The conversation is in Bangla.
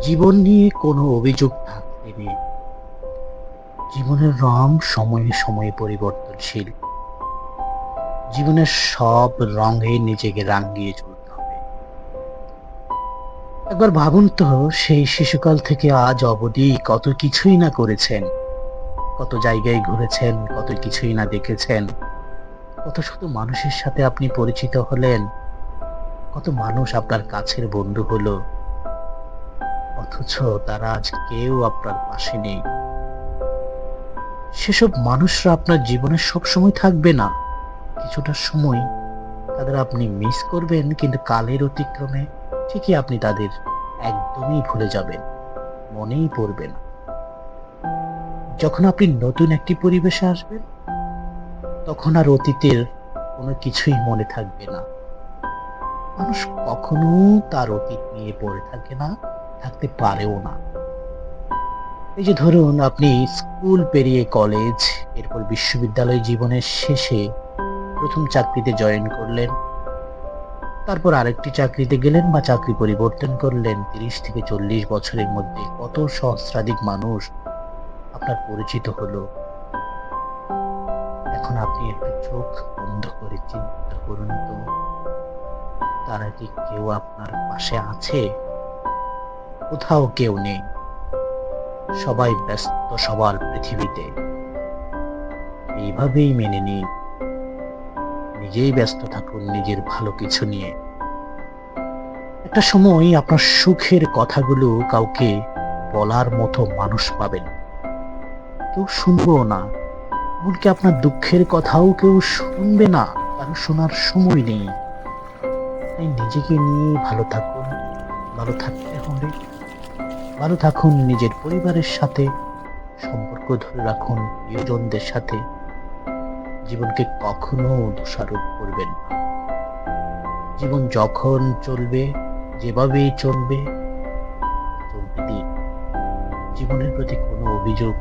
জীবন নিয়ে কোনো অভিযোগ থাকতে নেই। জীবনের রং সময়ে সময়ে পরিবর্তনশীল। জীবনের সব রঙে নিজেকে রাঙিয়ে চলতে হবে। একবার ভাবুন তো, সেই শিশুকাল থেকে আজ অবধি কত কিছুই না করেছেন। কত জায়গায় ঘুরেছেন, কত কিছুই না দেখেছেন। কত শুধু মানুষের সাথে আপনি পরিচিত হলেন। কত মানুষ আপনার কাছের বন্ধু হলো। অথচ তারা আজ কেউ আপনার পাশে নেই। সেসব মানুষরা আপনার জীবনে সবসময় থাকবে না। কিছুটা সময় তাদের আপনি মিস করবেন, কিন্তু কালের অতিক্রমে ঠিকই আপনি তাদের একদমই ভুলে যাবেন, মনেই পড়বে না। যখন আপনি নতুন একটি পরিবেশে আসবেন, তখন আর অতীতের কোনো কিছুই মনে থাকবে না। মানুষ কখনো তার অতীত নিয়ে পড়ে থাকে না। থাকতে পারেও না। এই যে ধরুন, আপনি স্কুল পেরিয়ে কলেজ, এরপর বিশ্ববিদ্যালয় জীবনের শেষে প্রথম চাকরিতে জয়েন করলেন, তারপর আরেকটি চাকরিতে গেলেন বা চাকরি পরিবর্তন করলেন, তিরিশ থেকে চল্লিশ বছরের মধ্যে কত সহস্রাধিক মানুষ আপনার পরিচিত হলো। এখন আপনি একটু চোখ বন্ধ করে চিন্তা করুন তো, তারা কি কেউ আপনার পাশে আছে? কোথাও কেউ নেই। সবাই ব্যস্ত সবার পৃথিবীতে। এইভাবেই মেনে নিন। নিজেই ব্যস্ত থাকুন নিজের ভালো কিছু নিয়ে। একটা সময় আপনার সুখের কথাগুলো কাউকে বলার মতো মানুষ পাবেন। কেউ শুনবেও না। এমনকি আপনার দুঃখের কথাও কেউ শুনবে না। কারণ শোনার সময় নেই। তাই নিজেকে নিয়ে ভালো থাকুন। ভালো থাকতে হলে ভালো থাকুন নিজের পরিবারের সাথে। সম্পর্ক ধরে রাখুন প্রিয়জনদের সাথে। জীবনকে কখনো দোষারোপ করবেন না। জীবন যখন চলবে, যেভাবেই চলবে চলতে দিন। জীবনের প্রতি কোনো অভিযোগ